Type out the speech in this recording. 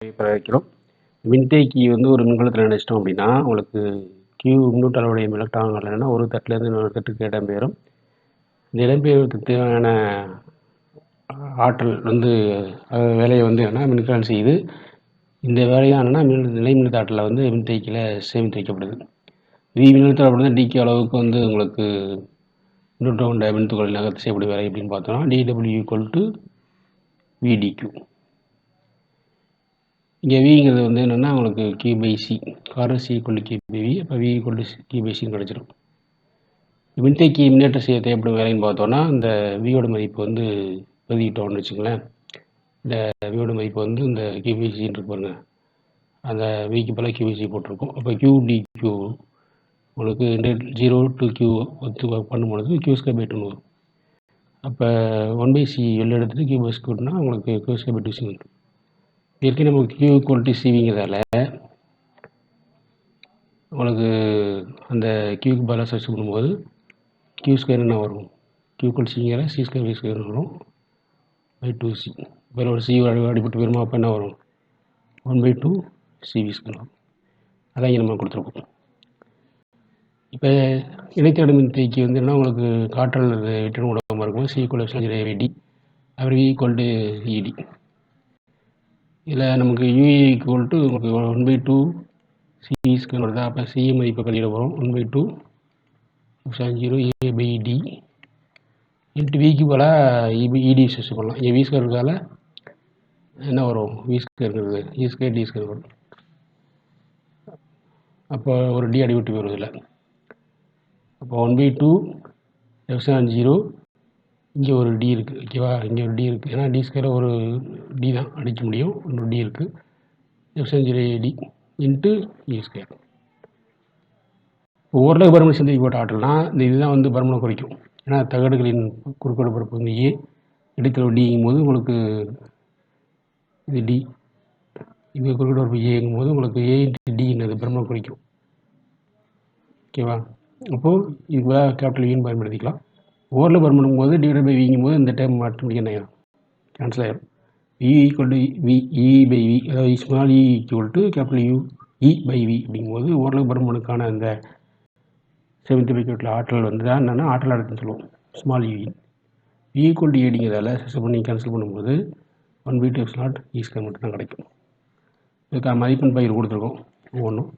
வைக்கிறோம். மின்தேக்கி வந்து ஒரு மின்கலத்தில் நினைச்சிட்டோம் அப்படின்னா உங்களுக்கு கியூ மின்னூட்ட அளவுடைய எலக்ட்ரான்கள் இல்லைன்னா ஒரு தட்டிலேருந்து இன்னொரு தட்டுக்கு இடம்பெயரும் இந்த இடம்பெயர்வுக்கு தேவையான ஆற்றல் வந்து வேலையை வந்து என்னன்னா மின்கலம் செய்யுது இந்த வேலையும் மின் நிலை மின்தாட்டில் வந்து மின்தேக்கியில் சேமித்து வைக்கப்படுது. வி மின்னழுத்தம் அப்படின்னா டிகே அளவுக்கு வந்து உங்களுக்கு மின்னூட்டம் கொண்ட மின்துகள் நகர்த்து செய்யக்கூடிய வேலை எப்படின்னு பார்த்தோம்னா டிடபிள்யூ ஈக்குவல் டு விடிக்யூ இங்கே விங்கிறது வந்து என்னென்னா உங்களுக்கு கியூ பை சி காரஸ் சி கியூ பை வி அப்போ வி கொள்ளு டு கியூ பை சின்னு கிடச்சிரும். மின்தேக்கி மின்னேற்ற செய்ய தேவைப்படும் வேலைன்னு பார்த்தோன்னா இந்த வியோட மதிப்பு வந்து பதிக்கிட்டோம்னு வச்சுங்களேன் இந்த வியோட மதிப்பு வந்து இந்த கியூபிசின்னு இருப்பாருங்க அந்த விக்கு பல கியூபிசி போட்டிருக்கோம். அப்போ கியூ டி கியூ உங்களுக்கு ஜீரோ டு கியூ ஒத்து பண்ணும்பொழுது கியூ ஸ்கொயர் பை டூன்னு வரும். அப்போ ஒன் பை சி வெளில எடுத்துகிட்டு கியூ பை ஸ்கூட்னா உங்களுக்கு Q square by two C வந்துடும் ஏற்கனவே நமக்கு கியூ குவாலிட்டி சிவிங்கிறதால உங்களுக்கு அந்த கியூக்கு பேலன்ஸ் வச்சு பண்ணும்போது கியூ ஸ்கொயர் என்ன வரும்? கியூ குவல் சிங்கிற சி ஸ்கொயர் வி ஸ்கொயர் வரும். பை டூ சி வேறு ஒரு சி அடிப்பட்டு வருமா அப்போ என்ன வரும்? One by two C V square வரும். அதான் இங்கே நம்ம கொடுத்துருக்கோம். இப்போ இணைத்தேடு மின்தேக்கி வந்து என்ன உங்களுக்கு காற்றல் வெற்றிடம் உடம்பு இருக்கும்? சி ஈக்குவல் டி அப்புறம் ஈக்குவல் டு இடி இதில் நமக்கு யூஏ ஈக்குவல் டு உங்களுக்கு one by two C square அப்போ சி மதிப்பை கழிட போகிறோம் one by two zero A by d into விக்கு பதிலாக இபி இடி சர்ச் பண்ணலாம். ஏ வி ஸ்கொயர் இருக்கால என்ன வரும்? வி இருக்கிறது. இ ஸ்கொயர் டி ஸ்கொயர் வரும். அப்போ ஒரு டி அடிவிட்டு போயிடுது இல்லை. அப்போ one by two epsilon zero இங்கே ஒரு டி இருக்குது ஓகேவா இங்கே ஒரு டி இருக்குது ஏன்னா டி ஸ்கொயரில் ஒரு டி தான். அடிக்க முடியும். இன்னொரு டி இருக்குது epsilon zero d into E square இப்போ ஓரளவு பருமன் சந்திக்க போட்ட ஆற்றல்னா இந்த இதுதான் வந்து பருமனை குறைக்கும். ஏன்னா தகடுகளின் குறுக்கோடு பரப்பு வந்து ஏ இடத்துல டிங்கும் போது உங்களுக்கு இது டி இது குறுக்கோடு பரப்பு ஏங்கும் போது உங்களுக்கு ஏ இன்ட்டு டிங்கிறது பருமனை குறைக்கும். ஓகேவா அப்போது இதுக்கு கேபிட்டல் யூன் பயன்படுத்திக்கலாம். ஓரில் பருமனும் போது டிவைட் பை விங்கும் போது இந்த டைம் ஆட்டோமேட்டிக்காக என்ன ஆயிரும் கேன்சல் ஆயிரும். E equal to V E by V அதாவது small E equal to capital U E by V அப்படிங்கும்போது ஓரளவு பருமனுக்கான அந்த செவன்த் பிரிக்கெட்டில் ஆற்றல் வந்து தான் என்னென்னா ஆற்றல் அடர்த்தின்னு சொல்லுவோம். ஸ்மால் யூ ஈக்குவல் டு ஏடிங்கிறதால சிஸ்டம் பண்ணி கேன்சல் பண்ணும்போது one by two X naught E square மட்டும் தான் கிடைக்கும். இதுக்கான மதிப்பெண் பயிர் கொடுத்துருக்கோம். ஒவ்வொன்றும்.